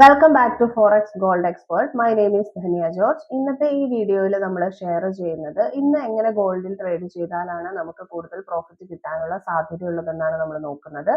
Welcome back to forex gold expert my name is Dhaniya George ഇന്നത്തെ ഈ വീഡിയോയിൽ നമ്മൾ ഷെയർ ചെയ്യുന്നത് ഇന്ന് എങ്ങനെ ഗോൾഡിൽ ട്രേഡ് ചെയ്താലാണ് നമുക്ക് കൂടുതൽ പ്രോഫിറ്റ് കിട്ടാനുള്ള സാധ്യതയുള്ളതെന്നാണ് നമ്മൾ നോക്കുന്നത്.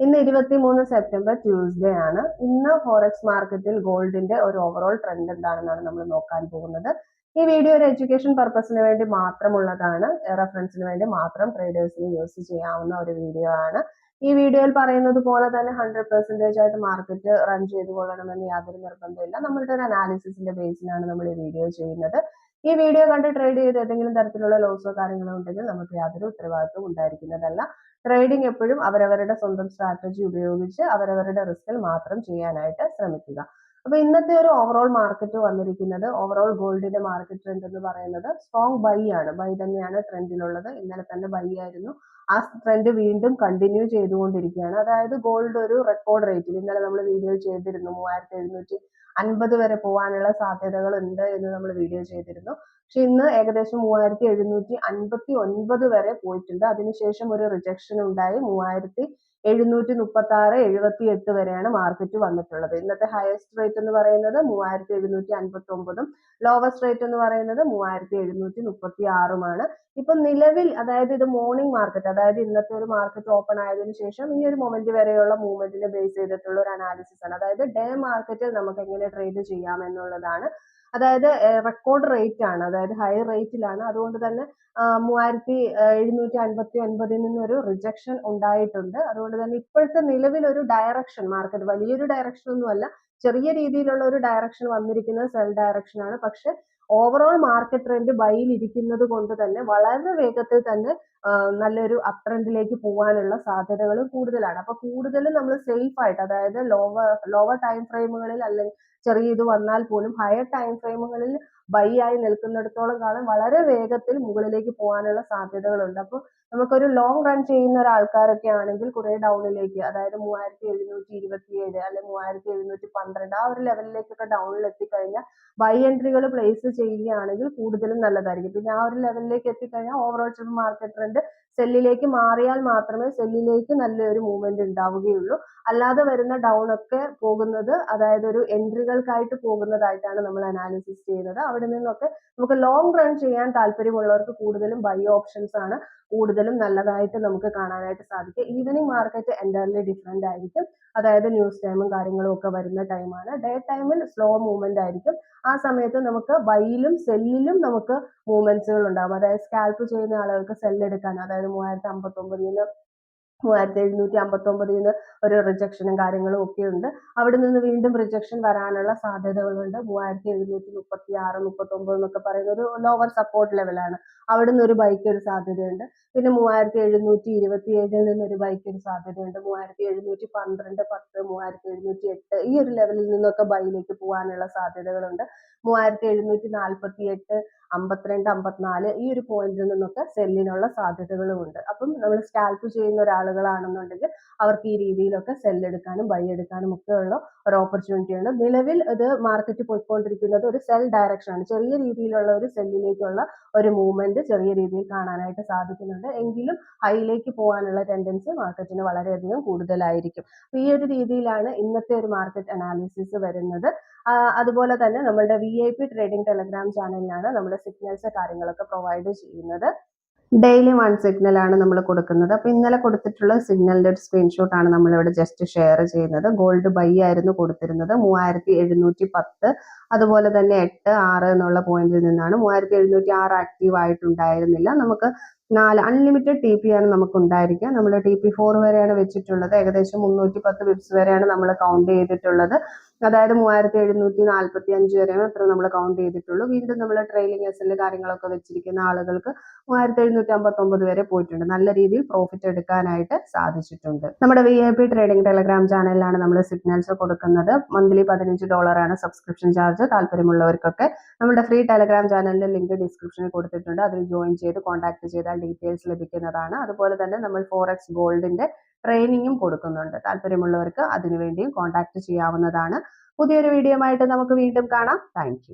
ഇന്ന് ഇരുപത്തി മൂന്ന് സെപ്റ്റംബർ ട്യൂസ്ഡേ ആണ്. ഇന്ന് ഫോറക്സ് മാർക്കറ്റിൽ ഗോൾഡിന്റെ ഒരു ഓവറോൾ ട്രെൻഡ് എന്താണെന്നാണ് നമ്മൾ നോക്കാൻ പോകുന്നത്. ഈ വീഡിയോ ഒരു എഡ്യൂക്കേഷൻ പർപ്പസിന് വേണ്ടി മാത്രമുള്ളതാണ്. റെഫറൻസിന് വേണ്ടി മാത്രം ട്രേഡേഴ്സിന് യൂസ് ചെയ്യാവുന്ന ഒരു വീഡിയോ ആണ്. ഈ വീഡിയോയിൽ പറയുന്നത് പോലെ തന്നെ ഹൺഡ്രഡ് പെർസെന്റേജ് ആയിട്ട് മാർക്കറ്റ് റൺ ചെയ്തു കൊള്ളണമെന്ന് യാതൊരു നിർബന്ധമില്ല നമ്മളുടെ ഒരു അനാലിസിസിന്റെ ബേസിലാണ് നമ്മൾ ഈ വീഡിയോ ചെയ്യുന്നത്. ഈ വീഡിയോ കണ്ട് ട്രേഡ് ചെയ്ത് ഏതെങ്കിലും തരത്തിലുള്ള ലോസോ കാര്യങ്ങളോ ഉണ്ടെങ്കിൽ നമുക്ക് യാതൊരു ഉത്തരവാദിത്വം ഉണ്ടായിരിക്കുന്നതല്ല. ട്രേഡിംഗ് എപ്പോഴും അവരവരുടെ സ്വന്തം സ്ട്രാറ്റജി ഉപയോഗിച്ച് അവരവരുടെ റിസ്കിൽ മാത്രം ചെയ്യാനായിട്ട് ശ്രമിക്കുക. അപ്പൊ ഇന്നത്തെ ഒരു ഓവറോൾ മാർക്കറ്റ് വന്നിരിക്കുന്നത് ഓവറോൾ ഗോൾഡിന്റെ മാർക്കറ്റ് ട്രെൻഡ് എന്ന് പറയുന്നത് സ്ട്രോങ് ബൈ ആണ്. ബൈ തന്നെയാണ് ട്രെൻഡിലുള്ളത് ഇന്നലെ തന്നെ ബൈ ആയിരുന്നു. ആ ട്രെൻഡ് വീണ്ടും കണ്ടിന്യൂ ചെയ്തുകൊണ്ടിരിക്കുകയാണ്. അതായത് ഗോൾഡ് ഒരു റെക്കോർഡ് റേറ്റിൽ ഇന്നലെ നമ്മൾ വീഡിയോ ചെയ്തിരുന്നു. മൂവായിരത്തി എഴുന്നൂറ്റി അൻപത് വരെ പോകാനുള്ള സാധ്യതകൾ ഉണ്ട് എന്ന് നമ്മൾ വീഡിയോ ചെയ്തിരുന്നു. പക്ഷെ ഇന്ന് ഏകദേശം മൂവായിരത്തി എഴുന്നൂറ്റി അൻപത്തി ഒൻപത് വരെ പോയിട്ടുണ്ട്. അതിനുശേഷം ഒരു റിജക്ഷൻ ഉണ്ടായി. മൂവായിരത്തി എഴുന്നൂറ്റി മുപ്പത്തി ആറ് എഴുപത്തി എട്ട് വരെയാണ് മാർക്കറ്റ് വന്നിട്ടുള്ളത്. ഇന്നത്തെ ഹയസ്റ്റ് റേറ്റ് എന്ന് പറയുന്നത് മൂവായിരത്തി എഴുന്നൂറ്റി അൻപത്തി ഒമ്പതും ലോവസ്റ്റ് റേറ്റ് എന്ന് പറയുന്നത് മൂവായിരത്തി എഴുന്നൂറ്റി മുപ്പത്തി ആറുമാണ് ഇപ്പൊ നിലവിൽ അതായത് ഇത് മോർണിംഗ് മാർക്കറ്റ് അതായത് ഇന്നത്തെ ഒരു മാർക്കറ്റ് ഓപ്പൺ ആയതിനു ശേഷം ഈ ഒരു മൊമെന്റ് വരെയുള്ള മൂവ്മെന്റിനെ ബേസ് ചെയ്തിട്ടുള്ള ഒരു അനാലിസിസ് ആണ്. അതായത് ഡേ മാർക്കറ്റിൽ നമുക്ക് എങ്ങനെ ട്രേഡ് ചെയ്യാം എന്നുള്ളതാണ് അതായത് റെക്കോർഡ് റേറ്റ് ആണ്. അതായത് ഹൈ റേറ്റിലാണ് അതുകൊണ്ട് തന്നെ മൂവായിരത്തി എഴുന്നൂറ്റി അൻപത്തി ഒൻപതിൽ നിന്നൊരു റിജക്ഷൻ ഉണ്ടായിട്ടുണ്ട്. അതുകൊണ്ട് തന്നെ ഇപ്പോഴത്തെ നിലവിലൊരു ഡയറക്ഷൻ മാർക്കറ്റ് വലിയൊരു ഡയറക്ഷൻ ഒന്നുമല്ല ചെറിയ രീതിയിലുള്ള ഒരു ഡയറക്ഷൻ വന്നിരിക്കുന്നത് സെൽ ഡയറക്ഷൻ ആണ്. പക്ഷെ ഓവറോൾ മാർക്കറ്റ് ട്രെൻഡ് ബൈയിൽ ഇരിക്കുന്നത് കൊണ്ട് തന്നെ വളരെ വേഗത്തിൽ തന്നെ നല്ലൊരു അപ് ട്രെൻഡിലേക്ക് പോകാനുള്ള സാധ്യതകൾ കൂടുതലാണ്. അപ്പൊ കൂടുതലും നമ്മൾ സേഫ് ആയിട്ട് അതായത് ലോവർ ലോവർ ടൈം ഫ്രെയിമുകളിൽ അല്ലെങ്കിൽ ചെറിയ ഇത് വന്നാൽ പോലും ഹയർ ടൈം ഫ്രെയിമുകളിൽ ബൈ ആയി നിൽക്കുന്നിടത്തോളം കാലം വളരെ വേഗത്തിൽ മുകളിലേക്ക് പോകാനുള്ള സാധ്യതകളുണ്ട്. അപ്പോൾ നമുക്കൊരു ലോങ് റൺ ചെയ്യുന്ന ഒരാൾക്കാരൊക്കെ ആണെങ്കിൽ കുറെ ഡൗണിലേക്ക് അതായത് മൂവായിരത്തി എഴുന്നൂറ്റി ഇരുപത്തി ഏഴ് അല്ലെങ്കിൽ മൂവായിരത്തി എഴുന്നൂറ്റി പന്ത്രണ്ട് ആ ഒരു ലെവലിലേക്കൊക്കെ ഡൗണിൽ എത്തിക്കഴിഞ്ഞാൽ ബൈ എൻട്രികൾ പ്ലേസ് ചെയ്യുകയാണെങ്കിൽ കൂടുതലും നല്ലതായിരിക്കും. പിന്നെ ആ ഒരു ലെവലിലേക്ക് എത്തിക്കഴിഞ്ഞാൽ ഓവറോൾ മാർക്കറ്റ് ട്രെൻഡ് സെല്ലിലേക്ക് മാറിയാൽ മാത്രമേ സെല്ലിലേക്ക് നല്ലൊരു മൂവ്മെന്റ് ഉണ്ടാവുകയുള്ളൂ. അല്ലാതെ വരുന്ന ഡൗൺ ഒക്കെ പോകുന്നത് അതായത് ഒരു എൻട്രികൾക്കായിട്ട് പോകുന്നതായിട്ടാണ് നമ്മൾ അനാലിസിസ് ചെയ്യുന്നത്. അവിടെ നിന്നൊക്കെ നമുക്ക് ലോങ് റൺ ചെയ്യാൻ താല്പര്യമുള്ളവർക്ക് കൂടുതലും ബൈ ഓപ്ഷൻസ് ആണ് കൂടുതലും നല്ലതായിട്ട് നമുക്ക് കാണാനായിട്ട് സാധിക്കും ഈവനിങ് മാർക്കറ്റ് എന്റർലി ഡിഫറെന്റ് ആയിരിക്കും. അതായത് ന്യൂസ് ടൈമും കാര്യങ്ങളും ഒക്കെ വരുന്ന ടൈമാണ് ഡേ ടൈമിൽ സ്ലോ മൂവ്മെന്റ് ആയിരിക്കും. ആ സമയത്ത് നമുക്ക് ബൈയിലും സെല്ലിലും നമുക്ക് മൂവ്മെന്റ്സുകൾ ഉണ്ടാകും അതായത് സ്കാൽപ്പ് ചെയ്യുന്ന ആളുകൾക്ക് സെല്ലെടുക്കാൻ അതായത് മൂവായിരത്തി അമ്പത്തൊമ്പതിൽ നിന്ന് മൂവായിരത്തി എഴുന്നൂറ്റി അമ്പത്തൊമ്പതിൽ നിന്ന് ഒരു റിജക്ഷനും കാര്യങ്ങളും ഒക്കെ ഉണ്ട്. അവിടെ നിന്ന് വീണ്ടും റിജക്ഷൻ വരാനുള്ള സാധ്യതകളുണ്ട്. മൂവായിരത്തി എഴുന്നൂറ്റി മുപ്പത്തി ആറ് മുപ്പത്തൊമ്പത് എന്നൊക്കെ പറയുന്ന ഒരു ലോവർ സപ്പോർട്ട് ലെവലാണ് അവിടെ നിന്ന് ഒരു ബൈക്ക് ഒരു സാധ്യതയുണ്ട്. പിന്നെ മൂവായിരത്തി എഴുന്നൂറ്റി ഇരുപത്തി ഏഴിൽ നിന്ന് ഒരു ബൈക്ക് ഒരു സാധ്യതയുണ്ട്. മൂവായിരത്തി എഴുന്നൂറ്റി പന്ത്രണ്ട് പത്ത് മൂവായിരത്തി എഴുന്നൂറ്റി എട്ട് ഈ ഒരു ലെവലിൽ നിന്നൊക്കെ ബൈയിലേക്ക് പോകാനുള്ള സാധ്യതകളുണ്ട്. മൂവായിരത്തി എഴുന്നൂറ്റി നാൽപ്പത്തി എട്ട് അമ്പത്തിരണ്ട് അമ്പത്തിനാല് ഈ ഒരു പോയിന്റിൽ നിന്നൊക്കെ സെല്ലിനുള്ള സാധ്യതകളും ഉണ്ട് അപ്പം നമ്മൾ സ്കാൽപ്പ് ചെയ്യുന്ന ഒരാളുകളാണെന്നുണ്ടെങ്കിൽ അവർക്ക് ഈ രീതിയിലൊക്കെ സെല്ലെടുക്കാനും ബൈ എടുക്കാനും ഒക്കെ ഉള്ള ഒരു ഓപ്പർച്യൂണിറ്റി ഉണ്ട് നിലവിൽ ഇത് മാർക്കറ്റ് പോയിക്കൊണ്ടിരിക്കുന്നത് ഒരു സെൽ ഡയറക്ഷൻ ആണ്. ചെറിയ രീതിയിലുള്ള ഒരു സെല്ലിലേക്കുള്ള ഒരു മൂവ്മെന്റ് ചെറിയ രീതിയിൽ കാണാനായിട്ട് സാധിക്കുന്നുണ്ട്. എങ്കിലും ഹൈയിലേക്ക് പോകാനുള്ള ടെൻഡൻസി മാർക്കറ്റിന് വളരെയധികം കൂടുതലായിരിക്കും. ഈ ഒരു രീതിയിലാണ് ഇന്നത്തെ ഒരു മാർക്കറ്റ് അനാലിസിസ് വരുന്നത്. അതുപോലെ തന്നെ നമ്മുടെ V I P trading Telegram ചാനലിലാണ് നമ്മുടെ സിഗ്നൽസ് കാര്യങ്ങളൊക്കെ പ്രൊവൈഡ് ചെയ്യുന്നത്. ഡെയിലി വൺ സിഗ്നൽ ആണ് നമ്മൾ കൊടുക്കുന്നത്. അപ്പോൾ ഇന്നലെ കൊടുത്തിട്ടുള്ള സിഗ്നലിന്റെ ഒരു സ്ക്രീൻഷോട്ട് ആണ് നമ്മൾ ഇവിടെ ജസ്റ്റ് ഷെയർ ചെയ്യുന്നത്. ഗോൾഡ് ബൈ ആയിരുന്നു കൊടുത്തിരുന്നത്. മൂവായിരത്തി എഴുന്നൂറ്റി പത്ത് അതുപോലെ തന്നെ എട്ട് ആറ് എന്നുള്ള പോയിന്റിൽ നിന്നാണ് മൂവായിരത്തി എഴുന്നൂറ്റി ആറ് ആക്റ്റീവ് ആയിട്ടുണ്ടായിരുന്നില്ല. നമുക്ക് നാല് അൺലിമിറ്റഡ് ടി പി ആണ് നമുക്ക് ഉണ്ടായിരിക്കുക നമ്മൾ ടി പി ഫോർ വരെയാണ് വെച്ചിട്ടുള്ളത്. ഏകദേശം മുന്നൂറ്റി പത്ത് ബിപ്സ് വരെയാണ് നമ്മൾ കൗണ്ട് ചെയ്തിട്ടുള്ളത്. അതായത് മൂവായിരത്തി എഴുന്നൂറ്റി നാൽപ്പത്തി അഞ്ച് വരെയാണ് അത്ര നമ്മൾ കൗണ്ട് ചെയ്തിട്ടുള്ളൂ. വീണ്ടും നമ്മൾ ട്രെയിലിംഗ് എസിന്റെ കാര്യങ്ങളൊക്കെ വെച്ചിരിക്കുന്ന ആളുകൾക്ക് മൂവായിരത്തി എഴുന്നൂറ്റി അമ്പത്തൊമ്പത് വരെ പോയിട്ടുണ്ട്. നല്ല രീതിയിൽ പ്രോഫിറ്റ് എടുക്കാനായിട്ട് സാധിച്ചിട്ടുണ്ട്. നമ്മുടെ V I P trading Telegram ചാനലിലാണ് നമ്മൾ സിഗ്നൽസ് കൊടുക്കുന്നത്. മന്ത്ലി പതിനഞ്ച് ഡോളറാണ് സബ്സ്ക്രിപ്ഷൻ ചാർജ് താല്പര്യമുള്ളവർക്കൊക്കെ നമ്മുടെ ഫ്രീ ടെലഗ്രാം ചാനലിന്റെ ലിങ്ക് ഡിസ്ക്രിപ്ഷനിൽ കൊടുത്തിട്ടുണ്ട്. അതിൽ ജോയിൻ ചെയ്ത് കോൺടാക്ട് ചെയ്താൽ ഡീറ്റെയിൽസ് ലഭിക്കുന്നതാണ്. അതുപോലെ തന്നെ നമ്മൾ ഫോർ എക്സ് ഗോൾഡിന്റെ ട്രെയിനിങ്ങും കൊടുക്കുന്നുണ്ട്. താല്പര്യമുള്ളവർക്ക് അതിനുവേണ്ടിയും കോൺടാക്ട് ചെയ്യാവുന്നതാണ്. പുതിയൊരു വീഡിയോ ആയിട്ട് നമുക്ക് വീണ്ടും കാണാം. താങ്ക്